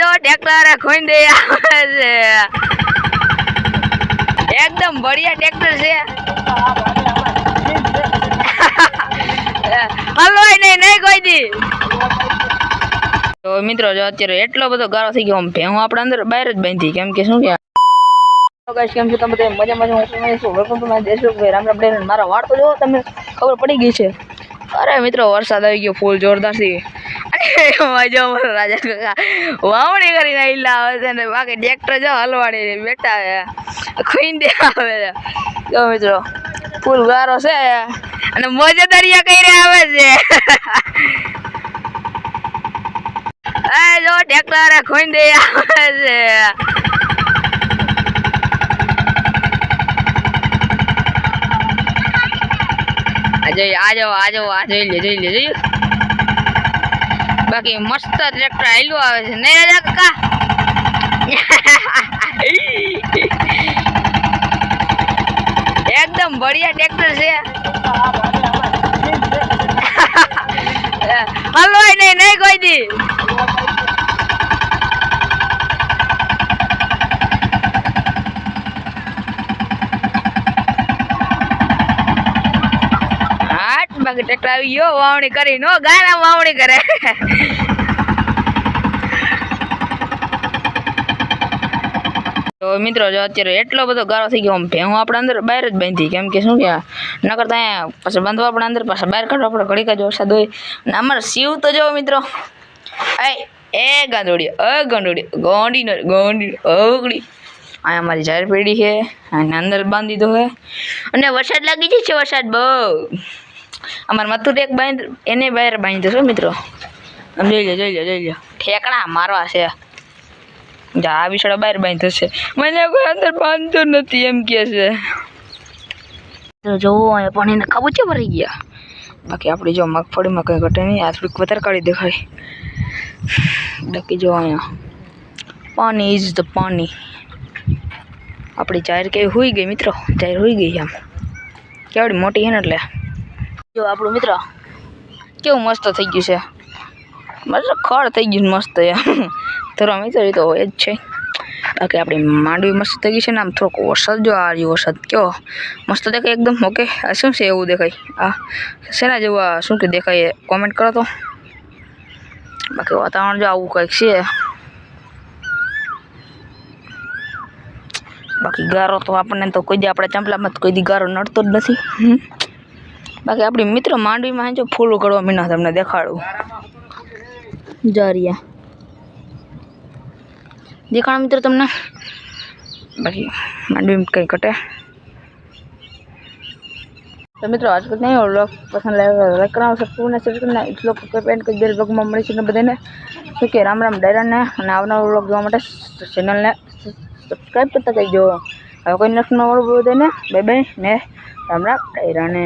જો ટ્રેક્ટર ખોઈ આવે છે. એકદમ બઢિયા ટ્રેક્ટર છે. હલવાય નહીં નહીં કોઈ દી. તો મિત્રો જો અત્યારે એટલો બધો ગારો થઈ ગયો આમ ભેહું આપણે અંદર બહાર જ બાંધી. કેમ કે શું કે? તો કેમ છો? તમે બધા મજા મજા હું છું to my રામ રામ. મારા વાળ તો જો તમને ખબર પડી ગઈ છે. અરે મિત્રો વરસાદ આવી ગયો ફૂલ જોરદારથી. એમાં રાજા કાકા. વાવણી કરીને આઈલા આવે છે ને બાકી ટ્રેક્ટર જો હલવાડી બેઠા છે. ખોઈને દે આવે જો મિત્રો, ફૂલ ગારો છે. અને મોજેદારિયા કરીને આવે છે. એ જો ટ્રેક્ટર ખોઈને દે આવે છે. આજે આજો આ જો આ જો આ જોઈ લે જોઈ લે, જોઈ બાકી મસ્ત ટ્રેક્ટર આયલું આવે છે. નહીં રાજા કાકા? એકદમ બઢિયા ટ્રેક્ટર છે. હલવાય નહીં નહીં કોઈ દી. બાકી ટ્રેક્ટર આવી વાવણી કરી નો ગાના વાવણી કરે. તો મિત્રો, જો અત્યારે એટલો બધો ગાળો થઈ ગયો, આમ ભેહું આપણે અંદર બહાર જ બાંધી. કેમ કે શું કે, નકર ત્યાં પાછા બાંધવા આપણે અંદર, પાછા બહાર કાઢવા આપણે ઘડીક જ વરસાદ હોય. અને અમારે શિવ તો જો, મિત્રો, એ ગાંડોડી અ ગાંડોડી ગોંડી ગોંડી ઓગડી અહીંયા અમારી જાહેર પેઢી છે અને અંદર બાંધી દો હે અને વરસાદ લાગી જાય છે વરસાદ બહુ. અમારે મથુર એક બાંધ એને બહાર બાંધી દો મિત્રો. આમ જોઈ લો જોઈ લો જોઈ લો ઠેકડા મારવા છે. જા આ બિચારા બહાર બાંધી છે. મને કોઈ અંદર બાંધતો નથી એમ કે છે. તો જોવો અહીંયા પાણીને ખાબુચે ભરાઈ ગયા. બાકી આપણે જો મગફળીમાં કંઈ ઘટે નહીં આ થોડીક વધારે કાઢી દેખાય. બાકી જો અહીંયા પાણી ઇઝ ધ પાણી. આપણી જાહેર કેવી હોઈ ગઈ મિત્રો જાહેર હોઈ ગઈ આમ. કેવડી મોટી છે ને એટલે? જો, આપણું મિત્ર, કેવું મસ્ત થઈ ગયું છે. મતલબ ખડ થઈ ગયું મસ્ત ધરવા મિત્ર, એ તો હોય જ છે. બાકી આપણી માંડવી મસ્ત થઈ ગઈ છે ને, આમ થોડોક વરસાદ જો આ રહ્યો વરસાદ કયો મસ્ત દેખાય એકદમ, ઓકે? આ શું છે એવું દેખાય? આ શેના જેવું આ શું કે દેખાય કોમેન્ટ કરો તો. બાકી વાતાવરણ જો આવું કંઈક છે. બાકી ગારો તો આપણને તો કોઈ દી આપણા ચંપલામાં કોઈ દી ગારો નડતો જ નથી. બાકી આપણી મિત્ર માંડવીમાં જો ફૂલ ઉગાડવા મીના તમને દેખાડું. જારિયા. દેખાડો મિત્ર તમને. બાકી માંડવી કંઈ ઘટે. તો મિત્રો આજ કદ નહીં વ્લોગ પસંદ લાઈક કરાવો સબસ્ક્રાઈબ ને શેર કરીને એટલો પેન્ટ કરી દે બ્લોગમાં મળી છે ને બધાને. શું કે રામ રામ ડાયરાને અને આવનારો વ્લોગ જોવા માટે ચેનલને સબસ્ક્રાઈબ કરતા જઈજો હવે કોઈ નક્કી ન વાળું બધાને બાય બાય ને રામ રામ ડાયરાને.